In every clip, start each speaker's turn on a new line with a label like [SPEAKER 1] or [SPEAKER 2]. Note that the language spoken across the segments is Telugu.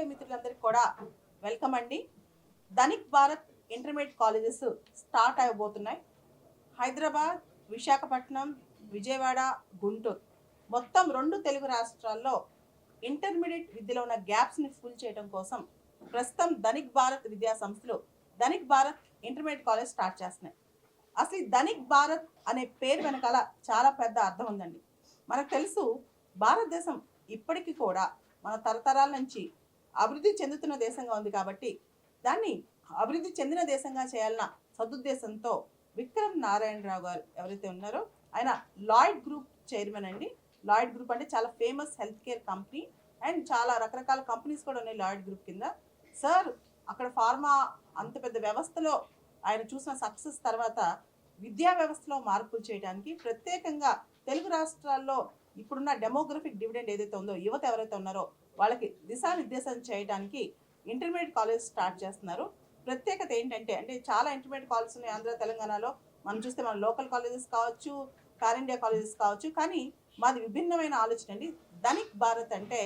[SPEAKER 1] పాత్రికేయ మిత్రులందరికీ కూడా వెల్కమ్ అండి. Dhanik Bharat intermediate colleges start అయిపోతున్నాయి హైదరాబాద్ విశాఖపట్నం విజయవాడ గుంటూరు మొత్తం రెండు తెలుగు రాష్ట్రాల్లో ఇంటర్మీడియట్ విద్యలో ఉన్న గ్యాప్స్ని ఫుల్ చేయడం కోసం ప్రస్తుతం ధనిక్ భారత్ విద్యా సంస్థలు Dhanik Bharat intermediate college start చేస్తున్నాయి. అసలు ధనిక్ భారత్ అనే పేరు వెనకాల చాలా పెద్ద అర్థం ఉందండి. మనకు తెలుసు భారతదేశం ఇప్పటికీ కూడా మన తరతరాల నుంచి అభివృద్ధి చెందుతున్న దేశంగా ఉంది కాబట్టి దాన్ని అభివృద్ధి చెందిన దేశంగా చేయాలన్న సదుద్దేశంతో విక్రమ్ నారాయణరావు గారు ఎవరైతే ఉన్నారో ఆయన లాయిడ్ గ్రూప్ చైర్మన్ అండి. లాయిడ్ గ్రూప్ అంటే చాలా famous health care company and చాలా రకరకాల కంపెనీస్ కూడా ఉన్నాయి లాయిడ్ గ్రూప్ కింద. సార్ అక్కడ ఫార్మా అంత పెద్ద వ్యవస్థలో ఆయన చూసిన సక్సెస్ తర్వాత విద్యా వ్యవస్థలో మార్పులు చేయడానికి ప్రత్యేకంగా తెలుగు రాష్ట్రాల్లో ఇప్పుడున్న డెమోగ్రఫిక్ డివిడెండ్ ఏదైతే ఉందో యువత ఎవరైతే ఉన్నారో వాళ్ళకి దిశానిర్దేశం చేయడానికి ఇంటర్మీడియట్ కాలేజ్ స్టార్ట్ చేస్తున్నారు. ప్రత్యేకత ఏంటంటే అంటే చాలా ఇంటర్మీడియట్ కాలేజెస్ ఉన్నాయి ఆంధ్ర తెలంగాణలో. మనం చూస్తే మన లోకల్ కాలేజెస్ కావచ్చు పాన్ ఇండియా కాలేజెస్ కావచ్చు కానీ మాది విభిన్నమైన ఆలోచన అండి. ధనిక్ భారత్ అంటే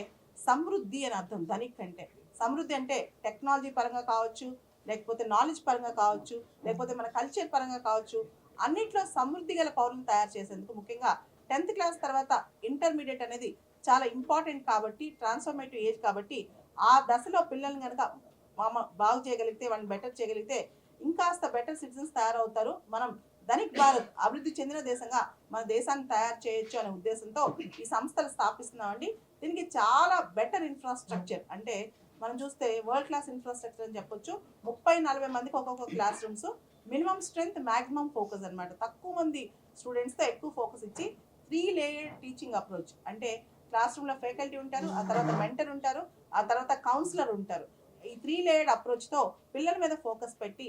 [SPEAKER 1] సమృద్ధి అని అర్థం. ధనిక్ అంటే సమృద్ధి అంటే టెక్నాలజీ పరంగా కావచ్చు లేకపోతే నాలెడ్జ్ పరంగా కావచ్చు లేకపోతే మన కల్చర్ పరంగా కావచ్చు. అన్నిట్లో సమృద్ధి గల పౌరులను తయారు చేసేందుకు ముఖ్యంగా టెన్త్ క్లాస్ తర్వాత ఇంటర్మీడియట్ అనేది చాలా ఇంపార్టెంట్ కాబట్టి ట్రాన్స్ఫర్మేటివ్ ఏజ్ కాబట్టి ఆ దశలో పిల్లల్ని కనుక మామ బాగు చేయగలిగితే వాళ్ళని బెటర్ చేయగలిగితే ఇంకాస్త బెటర్ సిటిజన్స్ తయారవుతారు. మనం ధనిక్ భారత్ అభివృద్ధి చెందిన దేశంగా మన దేశాన్ని తయారు చేయొచ్చు అనే ఉద్దేశంతో ఈ సంస్థలు స్థాపిస్తున్నామండి. దీనికి చాలా బెటర్ ఇన్ఫ్రాస్ట్రక్చర్ అంటే మనం చూస్తే వరల్డ్ క్లాస్ ఇన్ఫ్రాస్ట్రక్చర్ అని చెప్పొచ్చు. ముప్పై నలభై మందికి ఒక్కొక్క class rooms minimum strength maximum focus అనమాట తక్కువ మంది స్టూడెంట్స్తో ఎక్కువ ఫోకస్ ఇచ్చి త్రీ లేయర్ టీచింగ్ అప్రోచ్ అంటే క్లాస్ రూమ్లో ఫ్యాకల్టీ ఉంటారు ఆ తర్వాత మెంటర్ ఉంటారు ఆ తర్వాత కౌన్సిలర్ ఉంటారు. ఈ త్రీ లేయర్డ్ అప్రోచ్తో పిల్లల మీద ఫోకస్ పెట్టి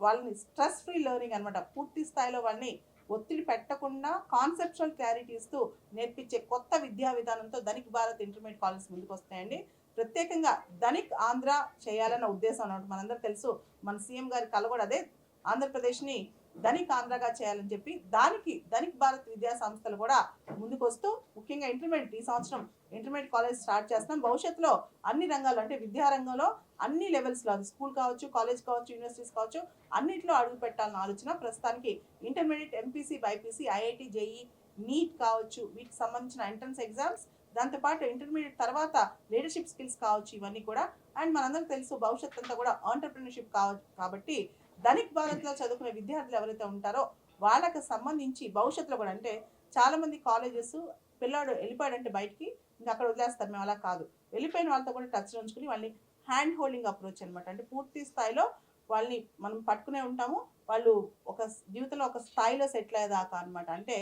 [SPEAKER 1] వాళ్ళని స్ట్రెస్ ఫ్రీ లెర్నింగ్ అనమాట పూర్తి స్థాయిలో వాళ్ళని ఒత్తిడి పెట్టకుండా కాన్సెప్చువల్ క్లారిటీ ఇస్తూ నేర్పించే కొత్త విద్యా విధానంతో ధనిక్ భారత్ ఇంటర్మీడియట్ కాలేజ్ ముందుకు వస్తాయండి. ప్రత్యేకంగా ధనిక్ ఆంధ్ర చేయాలన్న ఉద్దేశం అన్నమాట మనందరూ తెలుసు. మన సీఎం గారి కల కూడా అదే. ఆంధ్రప్రదేశ్ని ధనిక్ ఆంధ్రగా చేయాలని చెప్పి దానికి ధనిక్ భారత్ విద్యా సంస్థలు కూడా ముందుకొస్తూ ముఖ్యంగా ఇంటర్మీడియట్ ఈ సంవత్సరం ఇంటర్మీడియట్ కాలేజ్ స్టార్ట్ చేస్తున్నాం. భవిష్యత్తులో అన్ని రంగాల్లో అంటే విద్యా రంగంలో అన్ని లెవెల్స్లో అది స్కూల్ కావచ్చు కాలేజ్ కావచ్చు యూనివర్సిటీస్ కావచ్చు అన్నిట్లో అడుగు పెట్టాలని ఆలోచన. ప్రస్తుతానికి intermediate MPC BiPC IIT JEE NEET కావచ్చు వీటికి సంబంధించిన ఎంట్రన్స్ ఎగ్జామ్స్ దాంతోపాటు ఇంటర్మీడియట్ తర్వాత లీడర్షిప్ స్కిల్స్ కావచ్చు ఇవన్నీ కూడా. అండ్ మనందరికి తెలుసు భవిష్యత్ అంతా కూడా ఆంటర్ప్రినర్షిప్ కావచ్చు కాబట్టి ధనిక్ భారత్లో చదువుకునే విద్యార్థులు ఎవరైతే ఉంటారో వాళ్ళకి సంబంధించి భవిష్యత్తులో కూడా అంటే చాలా మంది కాలేజెస్ పిల్లాడు వెళ్ళిపోయాడంటే బయటికి ఇంకా అక్కడ వదిలేస్తారు. మేము అలా కాదు. వెళ్ళిపోయిన వాళ్ళతో కూడా టచ్ ఉంచుకుని వాళ్ళని హ్యాండ్ హోల్డింగ్ అప్రోచ్ అనమాట అంటే పూర్తి స్థాయిలో వాళ్ళని మనం పట్టుకునే ఉంటాము. వాళ్ళు ఒక జీవితంలో ఒక స్థాయిలో సెటిల్ అయ్యేదాకా అనమాట అంటే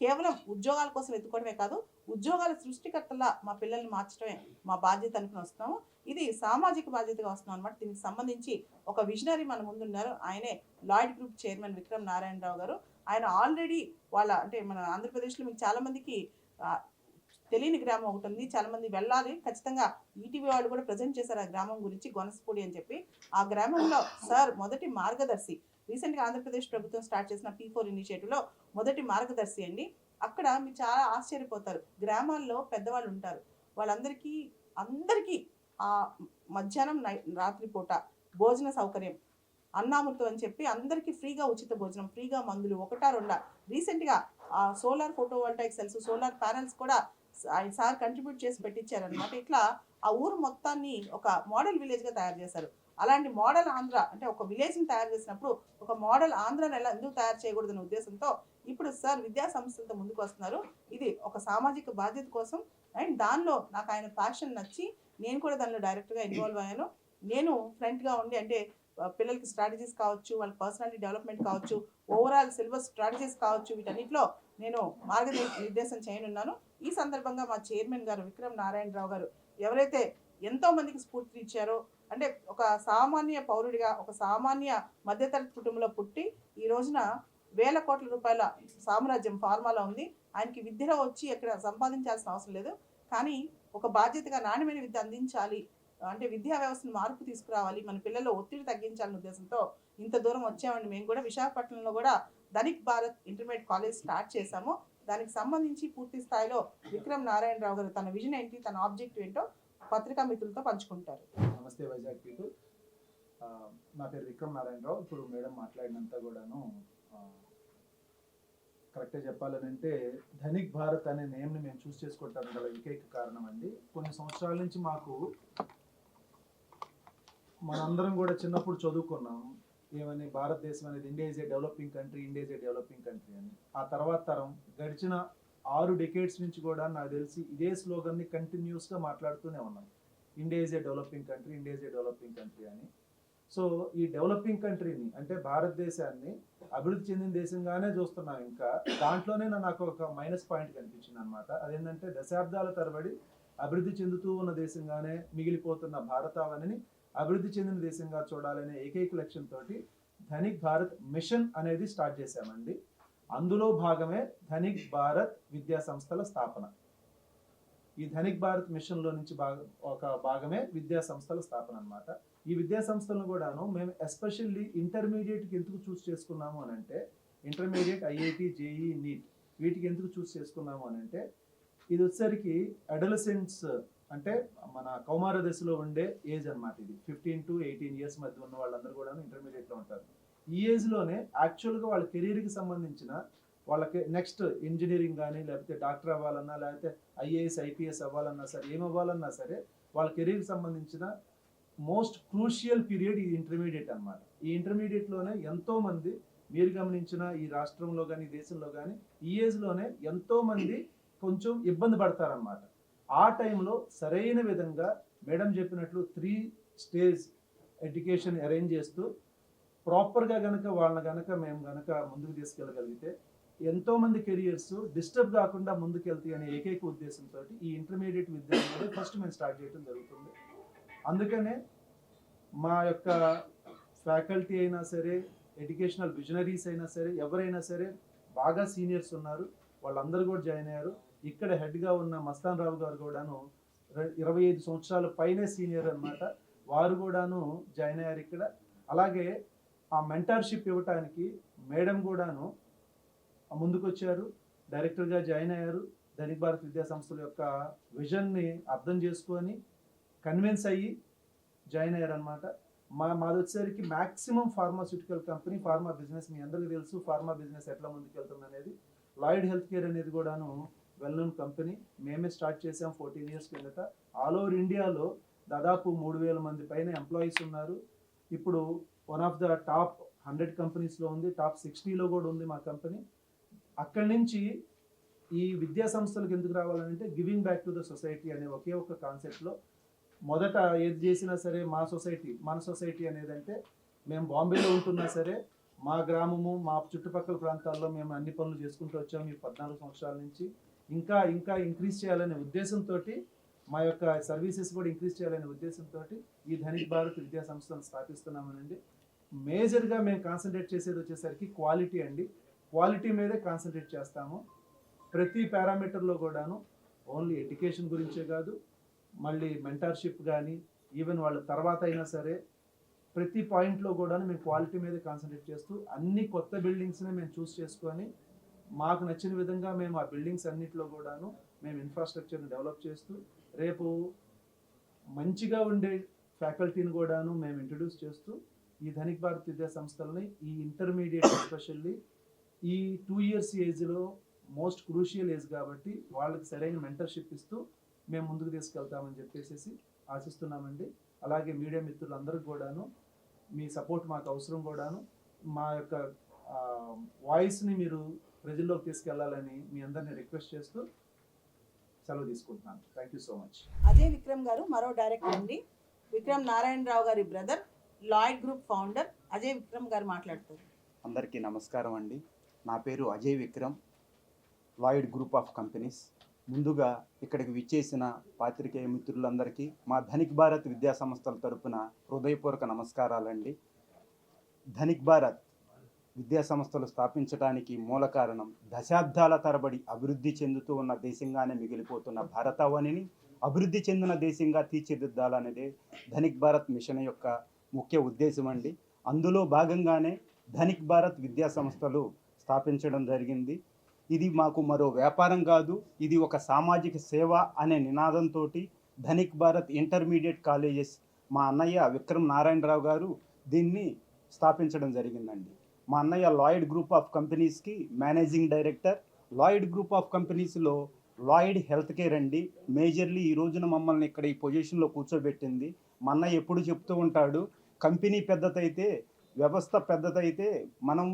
[SPEAKER 1] కేవలం ఉద్యోగాల కోసం ఎత్తుకోవడమే కాదు ఉద్యోగాల సృష్టికర్తలా మా పిల్లల్ని మార్చడమే మా బాధ్యత అనుకుని వస్తున్నాము. ఇది సామాజిక బాధ్యతగా వస్తున్నాం అనమాట దీనికి సంబంధించి ఒక విజనరీ మన ముందున్నారు ఆయనే Lloyd group chairman Vikram Narayanarao గారు. ఆయన ఆల్రెడీ వాళ్ళ అంటే మన ఆంధ్రప్రదేశ్లో మీకు చాలా మందికి తెలియని గ్రామం ఒకటి ఉంది. చాలా మంది వెళ్ళాలి. ఖచ్చితంగా ఈటీవీ వాళ్ళు కూడా ప్రజెంట్ చేశారు ఆ గ్రామం గురించి గొనసపూడి అని చెప్పి. ఆ గ్రామంలో సార్ మొదటి మార్గదర్శి. రీసెంట్గా ఆంధ్రప్రదేశ్ ప్రభుత్వం స్టార్ట్ చేసిన పీ ఫోర్ ఇనిషియేటివ్లో మొదటి మార్గదర్శి అండి. అక్కడ మీరు చాలా ఆశ్చర్యపోతారు. గ్రామాల్లో పెద్దవాళ్ళు ఉంటారు. వాళ్ళందరికీ అందరికీ ఆ మధ్యాహ్నం నై రాత్రిపూట భోజన సౌకర్యం అన్నామృతం అని చెప్పి అందరికీ ఫ్రీగా ఉచిత భోజనం ఫ్రీగా మందులు ఒకటా రెండా. రీసెంట్గా ఆ solar photovoltaic cells solar panels కూడా ఆయన సార్ కంట్రిబ్యూట్ చేసి పెట్టించారనమాట ఇట్లా ఆ ఊరు మొత్తాన్ని ఒక మోడల్ విలేజ్గా తయారు చేశారు. అలాంటి మోడల్ ఆంధ్ర అంటే ఒక విలేజ్ని తయారు చేసినప్పుడు ఒక మోడల్ ఆంధ్రాని ఎలా ఎందుకు తయారు చేయకూడదనే ఉద్దేశంతో ఇప్పుడు సార్ విద్యా సంస్థలతో ముందుకు వస్తున్నారు ఇది ఒక సామాజిక బాధ్యత కోసం అండ్ దానిలో నాకు ఆయన ప్యాషన్ నచ్చి నేను కూడా దానిలో డైరెక్ట్గా ఇన్వాల్వ్ అయ్యాను. నేను ఫ్రంట్గా ఉండి అంటే పిల్లలకి స్ట్రాటజీస్ కావచ్చు వాళ్ళ పర్సనాలిటీ డెవలప్మెంట్ కావచ్చు ఓవరాల్ సిలబస్ స్ట్రాటజీస్ కావచ్చు వీటన్నిటిలో నేను మార్గనిర్దేశం చేయనున్నాను. ఈ సందర్భంగా మా చైర్మన్ గారు విక్రమ్ నారాయణరావు గారు ఎవరైతే ఎంతో మందికి స్ఫూర్తి ఇచ్చారో అంటే ఒక సామాన్య పౌరుడిగా ఒక సామాన్య మధ్యతరగతి కుటుంబంలో పుట్టి ఈ రోజున వేల కోట్ల రూపాయల సామ్రాజ్యం ఫార్మాలో ఉంది. ఆయనకి విద్యలో వచ్చి ఎక్కడ సంపాదించాల్సిన అవసరం లేదు. కానీ ఒక బాధ్యతగా నాణ్యమైన విద్య అందించాలి. అంటే విద్యా వ్యవస్థను మార్పు తీసుకురావాలి. మన పిల్లల్లో ఒత్తిడి తగ్గించాలనే ఉద్దేశంతో ఇంత దూరం వచ్చామండి. మేము కూడా విశాఖపట్నంలో కూడా Dhanik Bharat intermediate college start చేశాము. దానికి సంబంధించి పూర్తి స్థాయిలో విక్రమ్ నారాయణరావు గారు తన విజన్ ఏంటి తన ఆబ్జెక్టివ్ ఏంటో పత్రికా మిత్రులతో పంచుకుంటారు.
[SPEAKER 2] నమస్తే వైజాగ్ పీపుల్. నా పేరు విక్రమ్ నారాయణరావు. ఇప్పుడు మేడం మాట్లాడినంత కూడాను కరెక్ట్గా చెప్పాలనంటే ధనిక్ భారత్ అనే నేమ్ని మేము చూస్ చేసుకోవటానికి గల ఏకైక కారణం అండి. కొన్ని సంవత్సరాల నుంచి మాకు మనందరం కూడా చిన్నప్పుడు చదువుకున్నాం. ఏమని భారతదేశం అనేది India is a developing country India is a developing country అని. ఆ తర్వాత తరం గడిచిన ఆరు డెకేడ్స్ నుంచి కూడా నాకు తెలిసి ఇదే స్లోగన్ని కంటిన్యూస్గా మాట్లాడుతూనే ఉన్నాం. India is a developing country India is a developing country అని. సో ఈ డెవలపింగ్ కంట్రీని అంటే భారతదేశాన్ని అభివృద్ధి చెందిన దేశంగానే చూస్తున్నాం ఇంకా దాంట్లోనే నాకు ఒక మైనస్ పాయింట్ కనిపించింది అనమాట అదేంటంటే దశాబ్దాల తరబడి అభివృద్ధి చెందుతూ ఉన్న దేశంగానే మిగిలిపోతున్న భారతావనిని అభివృద్ధి చెందిన దేశంగా చూడాలనే ఏకైక లక్ష్యంతో ధనిక్ భారత్ మిషన్ అనేది స్టార్ట్ చేశామండి. అందులో భాగమే ధనిక్ భారత్ విద్యా సంస్థల స్థాపన. ఈ ధనిక్ భారత్ మిషన్లో నుంచి భాగ ఒక భాగమే విద్యా సంస్థల స్థాపన అనమాట ఈ విద్యా సంస్థలను కూడాను మేము ఎస్పెషల్లీ ఇంటర్మీడియట్కి ఎందుకు చూస్ చేసుకున్నాము అని అంటే ఇంటర్మీడియట్ ఐఐటి జేఈ నీట్ వీటికి ఎందుకు చూస్ చేసుకున్నాము అని అంటే ఇది వచ్చేసరికి అడలసెంట్స్ అంటే మన కౌమార దశలో ఉండే ఏజ్ అనమాట ఇది. ఫిఫ్టీన్ టు ఎయిటీన్ ఇయర్స్ మధ్య ఉన్న వాళ్ళందరూ కూడా ఇంటర్మీడియట్లో ఉంటారు. ఈ ఏజ్లోనే యాక్చువల్గా వాళ్ళ కెరీర్కి సంబంధించిన వాళ్ళకి నెక్స్ట్ ఇంజనీరింగ్ కానీ లేకపోతే డాక్టర్ అవ్వాలన్నా లేకపోతే ఐఏఎస్ ఐపీఎస్ అవ్వాలన్నా సరే ఏం సరే వాళ్ళ కెరీర్కి సంబంధించిన మోస్ట్ క్రూషియల్ పీరియడ్ ఈ ఇంటర్మీడియట్ అన్నమాట. ఈ ఇంటర్మీడియట్లోనే ఎంతోమంది మీరు గమనించిన ఈ రాష్ట్రంలో కానీ దేశంలో కానీ ఈ ఏజ్లోనే ఎంతోమంది కొంచెం ఇబ్బంది పడతారనమాట ఆ టైంలో సరైన విధంగా మేడం చెప్పినట్లు త్రీ స్టేజ్ ఎడ్యుకేషన్ అరేంజ్ చేస్తూ ప్రాపర్గా గనక వాళ్ళని గనక మేము గనక ముందుకు తీసుకెళ్ళగలిగితే ఎంతోమంది కెరియర్స్ డిస్టర్బ్ కాకుండా ముందుకెళ్తాయి అనే ఏకైక ఉద్దేశంతో ఈ ఇంటర్మీడియట్ విద్య ఫస్ట్ మేము స్టార్ట్ చేయడం జరుగుతుంది. అందుకనే మా యొక్క ఫ్యాకల్టీ అయినా సరే ఎడ్యుకేషనల్ విజనరీస్ అయినా సరే ఎవరైనా సరే బాగా సీనియర్స్ ఉన్నారు. వాళ్ళందరూ కూడా జాయిన్ అయ్యారు. ఇక్కడ హెడ్గా ఉన్న మస్తాన్ రావు గారు కూడాను ఇరవై ఐదు సంవత్సరాల పైనే సీనియర్ అనమాట వారు కూడాను జాయిన్ అయ్యారు ఇక్కడ. అలాగే ఆ మెంటర్షిప్ ఇవ్వటానికి మేడం కూడాను ముందుకొచ్చారు. డైరెక్టర్గా జాయిన్ అయ్యారు. ధనిక్ భారత్ విద్యా సంస్థల యొక్క విజన్ని అర్థం చేసుకొని కన్విన్స్ అయ్యి జాయిన్ అయ్యారనమాట మా మాది వచ్చేసరికి maximum pharmaceutical company pharma business మీ అందరికీ తెలుసు ఫార్మా బిజినెస్ ఎట్లా ముందుకెళ్తుంది అనేది లాయిడ్ హెల్త్ కేర్ అనేది కూడాను వెల్ నోన్ కంపెనీ మేమే స్టార్ట్ చేసాం ఫోర్టీన్ ఇయర్స్ కిందట. ఆల్ ఓవర్ ఇండియాలో దాదాపు మూడు వేల మంది పైన ఎంప్లాయీస్ ఉన్నారు. ఇప్పుడు one of the top hundred కంపెనీస్లో ఉంది టాప్ సిక్స్టీలో కూడా ఉంది మా కంపెనీ అక్కడి నుంచి ఈ విద్యా సంస్థలకు ఎందుకు రావాలంటే giving back to the society అనే ఒకే ఒక కాన్సెప్ట్లో మొదట ఏది చేసినా సరే మా సొసైటీ మన సొసైటీ అనేది అంటే మేము బాంబేలో ఉంటున్నా సరే మా గ్రామము మా చుట్టుపక్కల ప్రాంతాల్లో మేము అన్ని పనులు చేసుకుంటూ వచ్చాము ఈ పద్నాలుగు సంవత్సరాల నుంచి. ఇంకా ఇంకా ఇంక్రీజ్ చేయాలనే ఉద్దేశంతో మా యొక్క సర్వీసెస్ కూడా ఇంక్రీజ్ చేయాలనే ఉద్దేశంతో ఈ ధనిక్ భారత్ విద్యా సంస్థను స్థాపిస్తున్నామనండి. మేజర్గా మేము కాన్సన్ట్రేట్ చేసేది వచ్చేసరికి క్వాలిటీ అండి. క్వాలిటీ మీదే కాన్సన్ట్రేట్ చేస్తాము. ప్రతి పారామీటర్లో కూడాను ఓన్లీ ఎడ్యుకేషన్ గురించే కాదు మళ్ళీ మెంటర్షిప్ కానీ ఈవెన్ వాళ్ళ తర్వాత అయినా సరే ప్రతి పాయింట్లో కూడా మేము క్వాలిటీ మీద కాన్సన్ట్రేట్ చేస్తూ అన్ని కొత్త బిల్డింగ్స్ని మేము చూస్ చేసుకొని మాకు నచ్చిన విధంగా మేము ఆ బిల్డింగ్స్ అన్నింటిలో కూడాను మేము ఇన్ఫ్రాస్ట్రక్చర్ని డెవలప్ చేస్తూ రేపు మంచిగా ఉండే ఫ్యాకల్టీని కూడాను మేము ఇంట్రడ్యూస్ చేస్తూ ఈ ధనిక్ భారత్ విద్యా సంస్థలని ఈ ఇంటర్మీడియట్ ఎస్పెషల్లీ ఈ టూ ఇయర్స్ ఏజ్లో మోస్ట్ క్రూషియల్ ఏజ్ కాబట్టి వాళ్ళకి సరైన మెంటర్షిప్ ఇస్తూ మేము ముందుకు తీసుకెళ్తామని చెప్పేసి ఆశిస్తున్నామండి. అలాగే మీడియా మిత్రులందరికీ కూడాను మీ సపోర్ట్ మాకు అవసరం కూడాను మా యొక్క వాయిస్ని మీరు ప్రజల్లోకి తీసుకెళ్ళాలని మీ అందరిని రిక్వెస్ట్ చేస్తూ సెలవు తీసుకుంటున్నాను. Thank you so much
[SPEAKER 1] Ajay Vikram గారు మరో డైరెక్టర్ అండి. విక్రమ్ నారాయణరావు గారి brother Lloyd group founder. Ajay Vikram గారు మాట్లాడుతారు.
[SPEAKER 3] అందరికీ నమస్కారం అండి. నా పేరు Ajay Vikram Lloyd group of companies. ముందుగా ఇక్కడికి విచ్చేసిన పాత్రికేయ మిత్రులందరికీ మా ధనిక్ భారత్ విద్యా సంస్థల తరపున హృదయపూర్వక నమస్కారాలండి. ధనిక్ భారత్ విద్యా సంస్థలు స్థాపించడానికి మూల కారణం దశాబ్దాల తరబడి అభివృద్ధి చెందుతూ ఉన్న దేశంగానే మిగిలిపోతున్న భారతావనిని అభివృద్ధి చెందిన దేశంగా తీర్చిదిద్దాలనేదే ధనిక్ భారత్ మిషన్ యొక్క ముఖ్య ఉద్దేశం అండి. అందులో భాగంగానే ధనిక్ భారత్ విద్యా సంస్థలు స్థాపించడం జరిగింది. ఇది మాకు మరో వ్యాపారం కాదు ఇది ఒక సామాజిక సేవ అనే నినాదంతో ధనిక్ భారత్ ఇంటర్మీడియట్ కాలేజెస్ మా అన్నయ్య విక్రమ్ నారాయణరావు గారు దీన్ని స్థాపించడం జరిగిందండి. మా అన్నయ్య లాయిడ్ గ్రూప్ ఆఫ్ కంపెనీస్కి managing director. Lloyd group of కంపెనీస్లో లాయిడ్ హెల్త్ కేర్ అండి. మేజర్లీ ఈ రోజున మమ్మల్ని ఇక్కడ ఈ పొజిషన్లో కూర్చోబెట్టింది. మా అన్నయ్య ఎప్పుడు చెప్తూ ఉంటాడు కంపెనీ పెద్దదైతే వ్యవస్థ పెద్దదైతే మనం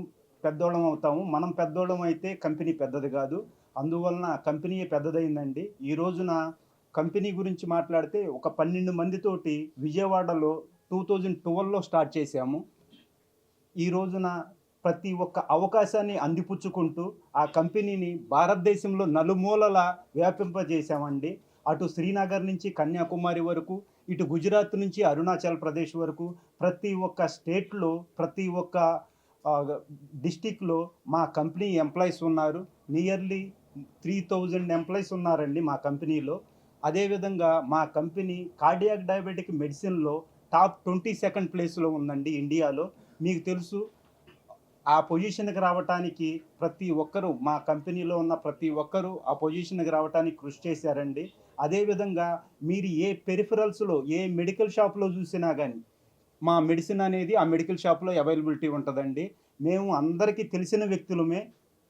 [SPEAKER 3] పెద్దోళ్ళం అవుతాము. మనం పెద్దోళ్ళం అయితే కంపెనీ పెద్దది కాదు. అందువలన కంపెనీ పెద్దదైందండి ఈ రోజున కంపెనీ గురించి మాట్లాడితే ఒక పన్నెండు మందితోటి విజయవాడలో టూ థౌజండ్ ట్వెల్వ్లో స్టార్ట్ చేశాము. ఈ రోజున ప్రతి ఒక్క అవకాశాన్ని అందిపుచ్చుకుంటూ ఆ కంపెనీని భారతదేశంలో నలుమూలల వ్యాపింపజేశామండి. అటు శ్రీనగర్ నుంచి కన్యాకుమారి వరకు ఇటు గుజరాత్ నుంచి అరుణాచల్ ప్రదేశ్ వరకు ప్రతి ఒక్క స్టేట్లో ప్రతి ఒక్క డిస్టిక్లో మా కంపెనీ ఎంప్లాయీస్ ఉన్నారు. నియర్లీ త్రీ థౌజండ్ ఎంప్లాయీస్ ఉన్నారండి మా కంపెనీలో. అదేవిధంగా మా కంపెనీ కార్డియాక్ డయాబెటిక్ మెడిసిన్లో టాప్ ట్వంటీ సెకండ్ ప్లేస్లో ఉందండి ఇండియాలో. మీకు తెలుసు ఆ పొజిషన్కి రావటానికి ప్రతి ఒక్కరూ మా కంపెనీలో ఉన్న ప్రతి ఒక్కరూ ఆ పొజిషన్కి రావటానికి కృషి చేశారండి. అదేవిధంగా మీరు ఏ పెరిఫరల్స్లో ఏ మెడికల్ షాప్లో చూసినా కానీ మా మెడిసిన్ అనేది ఆ మెడికల్ షాప్లో అవైలబిలిటీ ఉంటుందండి. మేము అందరికీ తెలిసిన వ్యక్తులమే.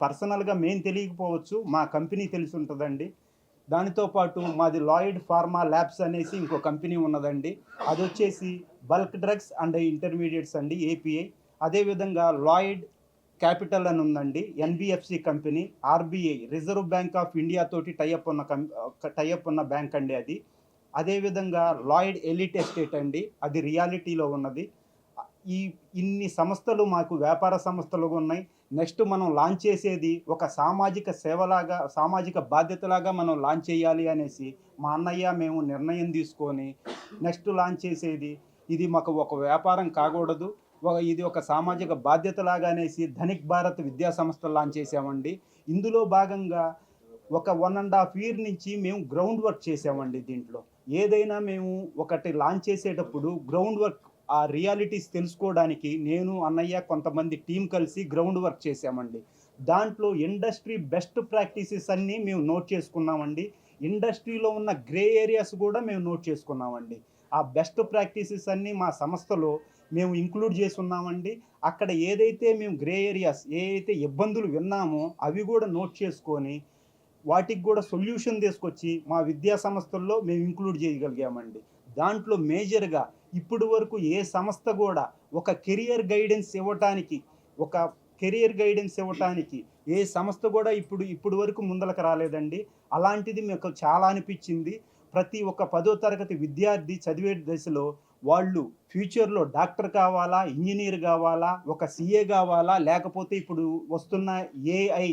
[SPEAKER 3] పర్సనల్గా మేము తెలియకపోవచ్చు మా కంపెనీ తెలిసి ఉంటుందండి. దానితో పాటు మాది లాయిడ్ ఫార్మా ల్యాబ్స్ అనేసి ఇంకో కంపెనీ ఉన్నదండి. అది వచ్చేసి బల్క్ డ్రగ్స్ అండ్ ఇంటర్మీడియట్స్ అండి ఏపీఐ అదేవిధంగా లాయిడ్ క్యాపిటల్ అని ఉందండి NBFC company RBI reserve bank of India తోటి టైఅప్ ఉన్న కం టైఅప్ ఉన్న బ్యాంక్ అండి అది. అదేవిధంగా లాయిడ్ ఎలిట్ ఎస్టేట్ అండి అది రియాలిటీలో ఉన్నది. ఈ ఇన్ని సంస్థలు మాకు వ్యాపార సంస్థలుగా ఉన్నాయి. నెక్స్ట్ మనం లాంచ్ చేసేది ఒక సామాజిక సేవలాగా సామాజిక బాధ్యతలాగా మనం లాంచ్ చేయాలి అనేసి మా అన్నయ్య మేము నిర్ణయం తీసుకొని నెక్స్ట్ లాంచ్ చేసేది. ఇది మాకు ఒక వ్యాపారం కాకూడదు. ఒక ఇది ఒక సామాజిక బాధ్యతలాగా అనేసి ధనిక్ భారత్ విద్యా సంస్థ లాంచ్ చేసామండి. ఇందులో భాగంగా ఒక వన్ అండ్ హాఫ్ ఇయర్ నుంచి మేము గ్రౌండ్ వర్క్ చేసామండి దీంట్లో. ఏదైనా మేము ఒకటి లాంచ్ చేసేటప్పుడు గ్రౌండ్ వర్క్ ఆ రియాలిటీస్ తెలుసుకోవడానికి నేను అన్నయ్య కొంతమంది టీం కలిసి గ్రౌండ్ వర్క్ చేసామండి దాంట్లో ఇండస్ట్రీ బెస్ట్ ప్రాక్టీసెస్ అన్నీ మేము నోట్ చేసుకున్నామండి. ఇండస్ట్రీలో ఉన్న గ్రే ఏరియాస్ కూడా మేము నోట్ చేసుకున్నామండి. ఆ బెస్ట్ ప్రాక్టీసెస్ అన్నీ మా సంస్థలో మేము ఇంక్లూడ్ చేసుకున్నామండి ఉన్నామండి అక్కడ ఏదైతే మేము గ్రే ఏరియాస్ ఏ అయితే ఇబ్బందులు విన్నామో అవి కూడా నోట్ చేసుకొని వాటికి కూడా సొల్యూషన్ తీసుకొచ్చి మా విద్యా సంస్థల్లో మేము ఇంక్లూడ్ చేయగలిగామండి. దాంట్లో మేజర్గా ఇప్పుడు వరకు ఏ సంస్థ కూడా ఒక కెరియర్ గైడెన్స్ ఇవ్వటానికి ఒక కెరియర్ గైడెన్స్ ఇవ్వటానికి ఏ సంస్థ కూడా ఇప్పుడు ఇప్పుడు వరకు ముందలకు రాలేదండి. అలాంటిది మీకు చాలా అనిపించింది. ప్రతి ఒక్క పదో తరగతి విద్యార్థి చదివే దశలో వాళ్ళు ఫ్యూచర్లో డాక్టర్ కావాలా ఇంజనీర్ కావాలా ఒక సీఏ కావాలా లేకపోతే ఇప్పుడు వస్తున్న ఏఐ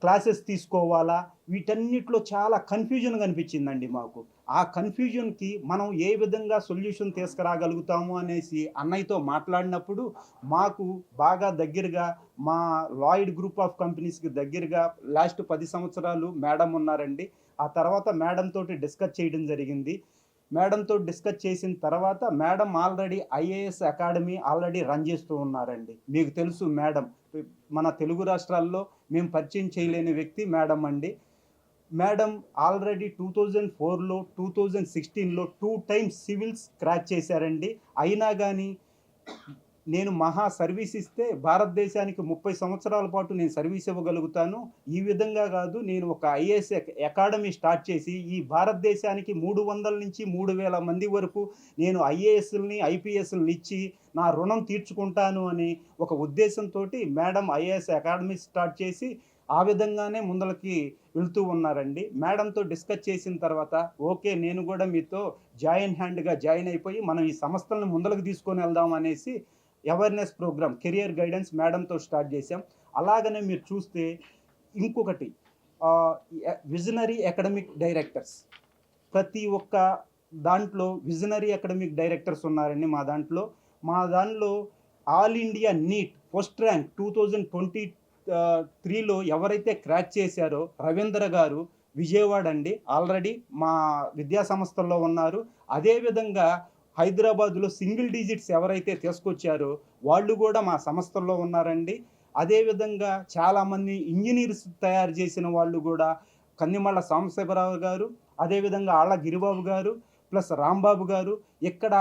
[SPEAKER 3] క్లాసెస్ తీసుకోవాలా? వీటన్నిటిలో చాలా కన్ఫ్యూజన్ కనిపించిందండి మాకు. ఆ కన్ఫ్యూజన్కి మనం ఏ విధంగా సొల్యూషన్ తీసుకురాగలుగుతాము అనేసి అన్నయ్యతో మాట్లాడినప్పుడు మాకు బాగా దగ్గరగా మా లాయిడ్ గ్రూప్ ఆఫ్ కంపెనీస్కి దగ్గరగా లాస్ట్ పది సంవత్సరాలు మేడం ఉన్నారండి. ఆ తర్వాత మేడం తోటి డిస్కస్ చేయడం జరిగింది. మేడంతో డిస్కస్ చేసిన తర్వాత madam already IAS academy already run చేస్తూ ఉన్నారండి. మీకు తెలుసు మేడం. మన తెలుగు రాష్ట్రాల్లో మేము పరిచయం చేయలేని వ్యక్తి మేడం అండి. మేడం ఆల్రెడీ టూ థౌజండ్ ఫోర్లో టూ థౌజండ్ సిక్స్టీన్లో టూ టైమ్స్ సివిల్స్ క్రాచ్ చేశారండి. అయినా కానీ నేను మహా సర్వీస్ ఇస్తే భారతదేశానికి ముప్పై సంవత్సరాల పాటు నేను సర్వీస్ ఇవ్వగలుగుతాను. ఈ విధంగా కాదు నేను ఒక ఐఏఎస్ అకాడమీ స్టార్ట్ చేసి ఈ భారతదేశానికి మూడు వందల నుంచి మూడు వేల మంది వరకు నేను ఐఏఎస్ని ఐపీఎస్ని ఇచ్చి నా రుణం తీర్చుకుంటాను అని ఒక ఉద్దేశంతో మేడం ఐఏఎస్ అకాడమీ స్టార్ట్ చేసి ఆ విధంగానే ముందలకి వెళ్తూ ఉన్నారండి. మేడంతో డిస్కస్ చేసిన తర్వాత ఓకే నేను కూడా మీతో జాయిన్ హ్యాండ్గా జాయిన్ అయిపోయి మనం ఈ సంస్థలను ముందలకు తీసుకొని వెళ్దాం అనేసి అవేర్నెస్ ప్రోగ్రామ్ కెరియర్ గైడెన్స్ మేడంతో స్టార్ట్ చేసాం అలాగనే మీరు చూస్తే ఇంకొకటి విజనరీ అకాడమిక్ డైరెక్టర్స్ ప్రతి ఒక్క దాంట్లో విజనరీ అకాడమిక్ డైరెక్టర్స్ ఉన్నారండి మా దాంట్లో. మా దాంట్లో all India NEET first rank two thousand twenty త్రీలో ఎవరైతే క్రాచ్ చేశారో రవీంద్ర గారు విజయవాడ అండి. ఆల్రెడీ మా విద్యా సంస్థల్లో ఉన్నారు. అదేవిధంగా హైదరాబాద్లో సింగిల్ డిజిట్స్ ఎవరైతే తీసుకొచ్చారో వాళ్ళు కూడా మా సంస్థల్లో ఉన్నారండి. అదేవిధంగా చాలామంది ఇంజనీర్స్ తయారు చేసిన వాళ్ళు కూడా కన్నిమళ్ళ సాంబశివరావు గారు అదేవిధంగా ఆళ్ళ గిరిబాబు గారు ప్లస్ రాంబాబు గారు ఇక్కడ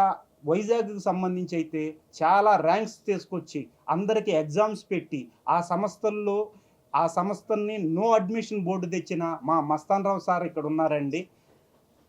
[SPEAKER 3] వైజాగ్కి సంబంధించి అయితే చాలా ర్యాంక్స్ తీసుకొచ్చి అందరికీ ఎగ్జామ్స్ పెట్టి ఆ సంస్థల్లో ఆ సంస్థల్ని నో అడ్మిషన్ బోర్డు తెచ్చిన మా మస్తాన్ రావు సార్ ఇక్కడ ఉన్నారండి.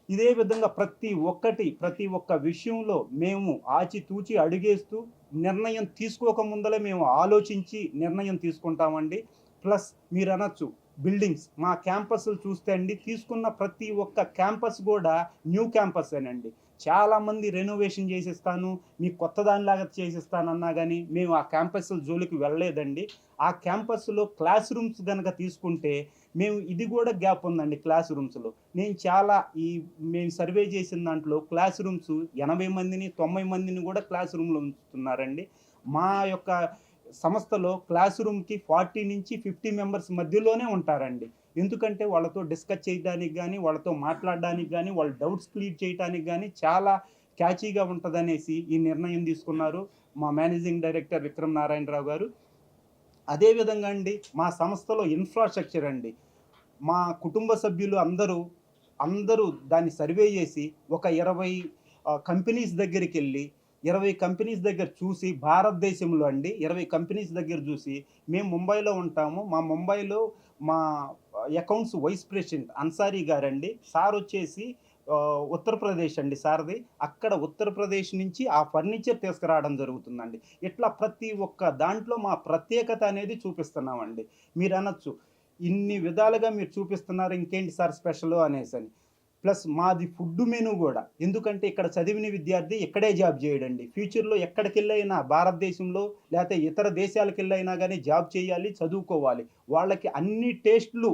[SPEAKER 3] ఇదే విధంగా ప్రతి ఒక్కటి ప్రతి ఒక్క విషయంలో మేము ఆచితూచి అడుగేస్తూ నిర్ణయం తీసుకోక ముందలే మేము ఆలోచించి నిర్ణయం తీసుకుంటామండి. ప్లస్ మీరు అనొచ్చు బిల్డింగ్స్ మా క్యాంపస్లు చూస్తే అండి తీసుకున్న ప్రతి ఒక్క క్యాంపస్ కూడా న్యూ క్యాంపస్ అండి చాలామంది రెనోవేషన్ చేసిస్తాను మీ కొత్త దానిలాగా చేసిస్తానన్నా కానీ మేము ఆ క్యాంపస్ జోలికి వెళ్ళలేదండి. ఆ క్యాంపస్లో క్లాస్ రూమ్స్ కనుక తీసుకుంటే మేము ఇది కూడా గ్యాప్ ఉందండి క్లాస్ రూమ్స్లో. నేను చాలా ఈ మేము సర్వే చేసిన దాంట్లో క్లాస్ రూమ్స్ ఎనభై మందిని తొంభై మందిని కూడా క్లాస్ రూమ్లో ఉంచుతున్నారండి. మా యొక్క సంస్థలో క్లాస్ రూమ్కి ఫార్టీ నుంచి ఫిఫ్టీ మెంబర్స్ మధ్యలోనే ఉంటారండి. ఎందుకంటే వాళ్ళతో డిస్కస్ చేయడానికి కానీ వాళ్ళతో మాట్లాడడానికి కానీ వాళ్ళ డౌట్స్ క్లియర్ చేయడానికి కానీ చాలా క్యాచీగా ఉంటుందనేసి ఈ నిర్ణయం తీసుకున్నారు మా మేనేజింగ్ డైరెక్టర్ విక్రమ్ నారాయణరావు గారు. అదేవిధంగా అండి మా సంస్థలో ఇన్ఫ్రాస్ట్రక్చర్ అండి. మా కుటుంబ సభ్యులు అందరూ అందరూ దాన్ని సర్వే చేసి ఒక ఇరవై కంపెనీస్ దగ్గరికి వెళ్ళి ఇరవై కంపెనీస్ దగ్గర చూసి భారతదేశంలో అండి ఇరవై కంపెనీస్ దగ్గర చూసి మేము ముంబైలో ఉంటాము. మా ముంబైలో మా అకౌంట్స్ వైస్ ప్రెసిడెంట్ అన్సారీ గారండి. సార్ వచ్చేసి ఉత్తరప్రదేశ్ అండి సార్ది. అక్కడ ఉత్తరప్రదేశ్ నుంచి ఆ ఫర్నిచర్ తీసుకురావడం జరుగుతుందండి. ఇట్లా ప్రతి ఒక్క దాంట్లో మా ప్రత్యేకత అనేది చూపిస్తున్నామండి. మీరు అనొచ్చు ఇన్ని విధాలుగా మీరు చూపిస్తున్నారు ఇంకేంటి సార్ స్పెషల్ అనేసి అని ప్లస్ మాది ఫుడ్ మెనూ కూడా. ఎందుకంటే ఇక్కడ చదివిన విద్యార్థి ఇక్కడే జాబ్ చేయడండి. ఫ్యూచర్లో ఎక్కడికి వెళ్ళైనా భారతదేశంలో లేకపోతే ఇతర దేశాలకు వెళ్ళైనా కానీ జాబ్ చేయాలి చదువుకోవాలి. వాళ్ళకి అన్ని టేస్ట్లు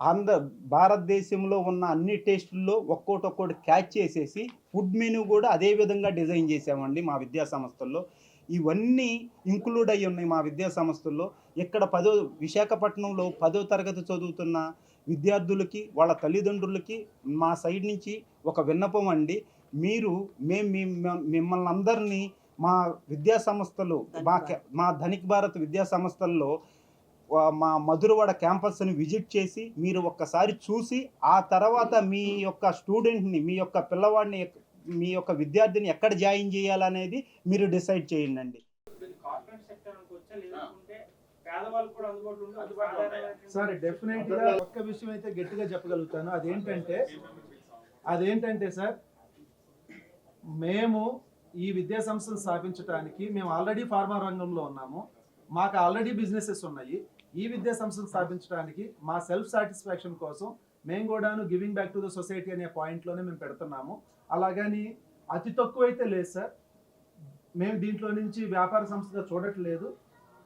[SPEAKER 3] ఆంధ్ర భారతదేశంలో ఉన్న అన్ని టేస్టుల్లో ఒక్కోటి ఒక్కోటి క్యాచ్ చేసేసి ఫుడ్ మెనూ కూడా అదే విధంగా డిజైన్ చేసామండి మా విద్యా సంస్థల్లో. ఇవన్నీ ఇంక్లూడ్ అయ్యి ఉన్నాయి మా విద్యా సంస్థల్లో. ఇక్కడ పదో విశాఖపట్నంలో పదో తరగతి చదువుతున్న విద్యార్థులకి వాళ్ళ తల్లిదండ్రులకి మా సైడ్ నుంచి ఒక విన్నపం అండి. మీరు మేము మీ- మిమ్మల్ని అందరినీ మా విద్యా సంస్థలు మా మా ధనిక్ భారత్ విద్యా సంస్థల్లో మా మధురవాడ క్యాంపస్ని విజిట్ చేసి మీరు ఒక్కసారి చూసి ఆ తర్వాత మీ యొక్క స్టూడెంట్ని మీ యొక్క పిల్లవాడిని మీ యొక్క విద్యార్థిని ఎక్కడ జాయిన్ చేయాలనేది మీరు డిసైడ్ చేయండి అండి
[SPEAKER 4] కార్పొరేట్ సెక్టర్ అనుకోవచ్చా లేదంటే పేదవాళ్ళకు కూడా అందుబాటులో ఉండి ఒక సాధారణమైనటువంటి
[SPEAKER 2] సార్ డెఫినెట్గా ఒక్క విషయం అయితే గట్టిగా చెప్పగలుగుతాను. అదేంటంటే అదేంటంటే సార్ మేము ఈ విద్యా సంస్థను స్థాపించడానికి మేము ఆల్రెడీ ఫార్మా రంగంలో ఉన్నాము. మాకు ఆల్రెడీ బిజినెసెస్ ఉన్నాయి. ఈ విద్యా సంస్థను స్థాపించడానికి మా సెల్ఫ్ సాటిస్ఫాక్షన్ కోసం మేము కూడాను giving back to the society అనే పాయింట్లోనే మేము పెడుతున్నాము. అలాగని అతి తక్కువ అయితే లేదు సార్. మేము దీంట్లో నుంచి వ్యాపార సంస్థగా చూడట్లేదు.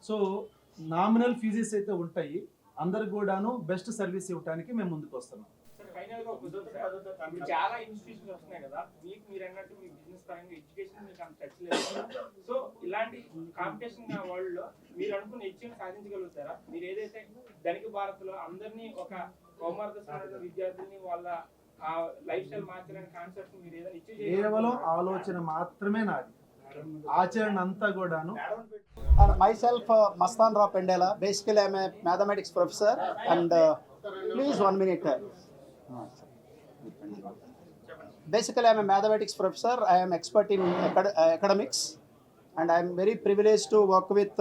[SPEAKER 2] సో నామినల్ ఫీజెస్ అయితే ఉంటాయి. అందరికి కూడాను బెస్ట్ సర్వీస్ ఇవ్వడానికి మేము ముందుకు వస్తున్నాం.
[SPEAKER 4] సార్ ఫైనల్గా ఒక క్వశ్చన్ సార్. ఇప్పుడు చాలా ఇన్స్టిట్యూషన్స్ వస్తున్నాయి కదా. మీకు మీరు అన్నట్టు మీ బిజినెస్ పరంగా ఎడ్యుకేషన్ మీకు అంత టచ్ లేదు. కదా. సో ఇలాంటి కాంపిటీషన్ వరల్డ్లో మీరు అనుకున్న సాధించగలుగుతారా? మీరు ఏదైతే ధనిక భారత్లో అందరినీ ఒక కౌమార్దస్తున్న విద్యార్థుల్ని వాళ్ళ
[SPEAKER 2] కేవలం ఆలోచన మాత్రమే నాది. ఆచరణ అంతా కూడాను.
[SPEAKER 5] Myself Mastan Rao Pendela basically I'm mathematics professor and please one minute basically I'm mathematics professor I'm expert in academics and I'm very privilege to work with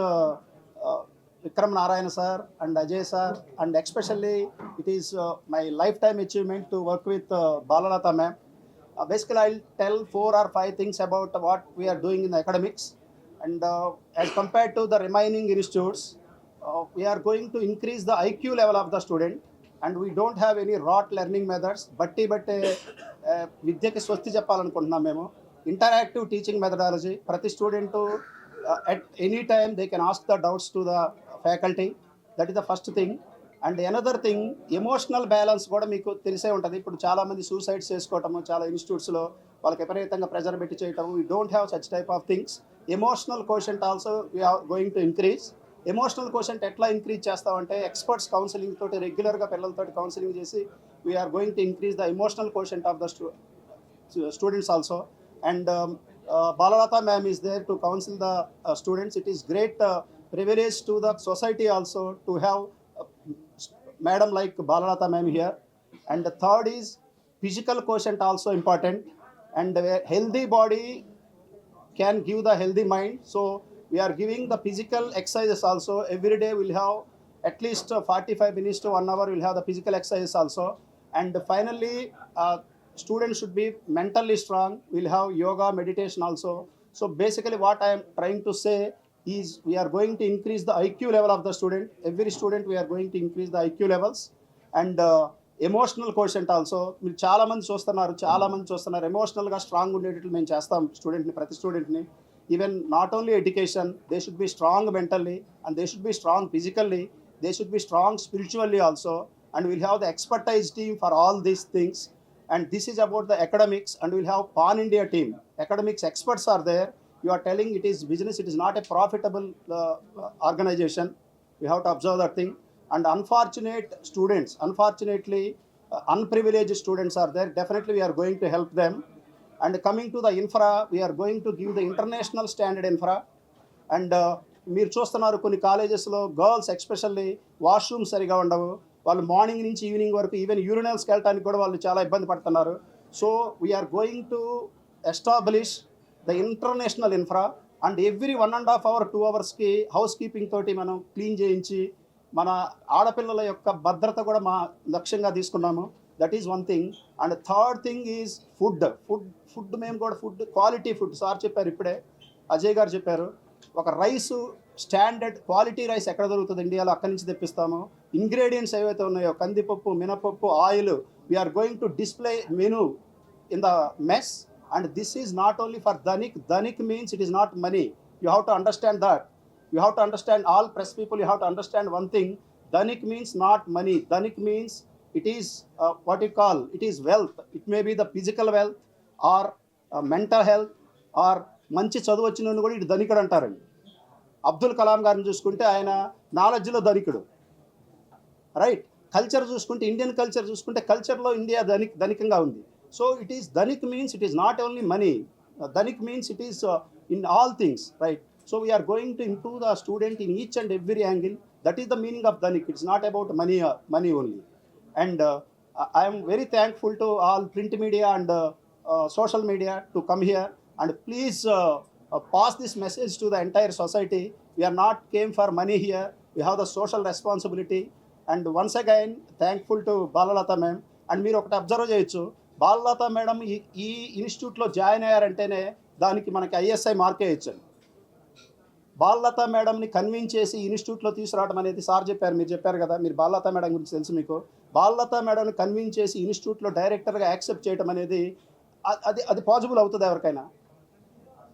[SPEAKER 5] Vikram Narayana sir and Ajay sir and especially it is my lifetime achievement to work with Balalatha ma'am. Basically I tell four or five things about what we are doing in academics and as compared to the remaining institutes we are going to increase the IQ level of the student and we don't have any rote learning methods బట్టి బట్టే విద్యకి స్వస్తి చెప్పాలనుకుంటున్నాం మేము ఇంటరాక్టివ్ టీచింగ్ మెథడాలజీ ప్రతి student at any time they can ask the doubts to the faculty that is the first thing and another thing emotional balance కూడా మీకు తెలిసే ఉంటుంది. ఇప్పుడు చాలామంది సూసైడ్స్ చేసుకోవటము చాలా ఇన్స్టిట్యూట్స్లో వాళ్ళకి విపరీతంగా ప్రెజర్ పెట్టి చేయటం we don't have such type of things emotional quotient also you we are going to increase emotional quotient ఎట్లా ఇంక్రీజ్ చేస్తామంటే ఎక్స్పర్ట్స్ కౌన్సిలింగ్ తోటి రెగ్యులర్గా పిల్లలతో కౌన్సిలింగ్ చేసి we are going to increase the emotional quotient of the students also and Balalatha ma'am is there to counsel the students it is great privilege to the society also to have uh, madam like balalata ma'am here. And the third is physical quotient also important. And a healthy body can give the healthy mind. So we are giving the physical exercises also. Every day we'll have at least uh, 45 minutes to one hour we'll have the physical exercises also. And finally uh, students should be mentally strong. We'll have yoga meditation also. So basically what i am trying to say is we are going to increase the iq level of the student. Every student we are going to increase the iq levels. And emotional quotient also మీరు చాలా మంది చూస్తున్నారు చాలా మంది చూస్తున్నారు. ఎమోషనల్గా స్ట్రాంగ్ ఉండేటట్లు మేము చేస్తాం స్టూడెంట్ని ప్రతి స్టూడెంట్ని even not only education they should be strong mentally and they should be strong physically they should be strong spiritually also and will have the expertise team for all these things and this is about the academics and will have pan India team academics experts are there you are telling it is business it is not a profitable organisation you have to observe that thing and unfortunate students unfortunately unprivilege students are there definitely we are going to help them and coming to the infra we are going to give the international standard infra and మీరు చూస్తున్నారు కొన్ని కాలేజెస్లో గర్ల్స్ ఎస్పెషల్లీ వాష్రూమ్స్ సరిగా ఉండవు. వాళ్ళు మార్నింగ్ నుంచి ఈవినింగ్ వరకు ఈవెన్ యూరినల్స్కి వెళ్ళటానికి కూడా వాళ్ళు చాలా ఇబ్బంది పడుతున్నారు. So we are going to establish the international infra and every one and half hour two అవర్స్కి హౌస్ కీపింగ్ తోటి మనం క్లీన్ చేయించి మన ఆడపిల్లల యొక్క భద్రత కూడా మా లక్ష్యంగా తీసుకున్నాము. That is one thing and third thing is food food food మేము కూడా ఫుడ్ క్వాలిటీ ఫుడ్ సార్ చెప్పారు ఇప్పుడే. అజయ్ గారు చెప్పారు. ఒక రైస్ స్టాండర్డ్ క్వాలిటీ రైస్ ఎక్కడ దొరుకుతుంది? ఇండియాలో అక్కడి నుంచి తెప్పిస్తాము. ఇంగ్రీడియంట్స్ ఏవైతే ఉన్నాయో కందిపప్పు మినపప్పు oil we are going to display menu in the mess and this is not only for Dhanik Dhanik means it is not money you have to understand that you have to understand all press people you have to understand one thing Dhanik means not money Dhanik means it is what you call it is wealth it may be the physical wealth or mental health or మంచి చదువు వచ్చిన కూడా ఇటు ధనికుడు అంటారండి. అబ్దుల్ కలాం గారిని చూసుకుంటే ఆయన నాలెడ్జ్లో ధనికుడు. రైట్ కల్చర్ చూసుకుంటే ఇండియన్ కల్చర్ చూసుకుంటే కల్చర్లో ఇండియా ధని ధనికంగా ఉంది. So it is Dhanik means it is not only money Dhanik means it is in all things right so we are going to improve the student in each and every angle that is the meaning of Dhanik it's not about money money only and I'm very thankful to all print media and social media to come here. And please uh, uh, pass this message to the entire society. We are not came for money here. We have the social responsibility. And once again thankful to Balalatha ma'am and మీరు ఒకటి అబ్జర్వ్ చేయొచ్చు. బాలలత మేడం ఈ ఈ ఇన్స్టిట్యూట్లో జాయిన్ అయ్యారంటేనే దానికి మనకి ఐఎస్ఐ మార్కే ఇచ్చండి బాలలత మేడంని కన్విన్స్ చేసి ఇన్స్టిట్యూట్లో తీసుకురావడం అనేది సార్ చెప్పారు మీరు చెప్పారు కదా మీరు బాలలత మేడం గురించి తెలుసు మీకు. బాలలత మేడంని కన్విన్స్ చేసి ఇన్స్టిట్యూట్లో డైరెక్టర్గా యాక్సెప్ట్ చేయడం అనేది అది అది పాజిబుల్ అవుతుంది ఎవరికైనా?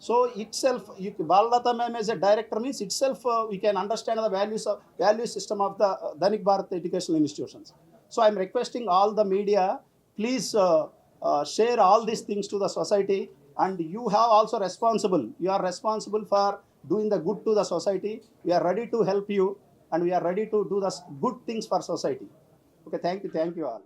[SPEAKER 5] So itself you Balalatha ma'am as a director means itself you can understand the values value system of the Dhanik Bharat educational institutions. So I'm requesting all the media please uh, uh, share all these things to the society and you have also responsible. You are responsible for doing the good to the society. We are ready to help you and we are ready to do the good things for society. Okay thank you thank you all.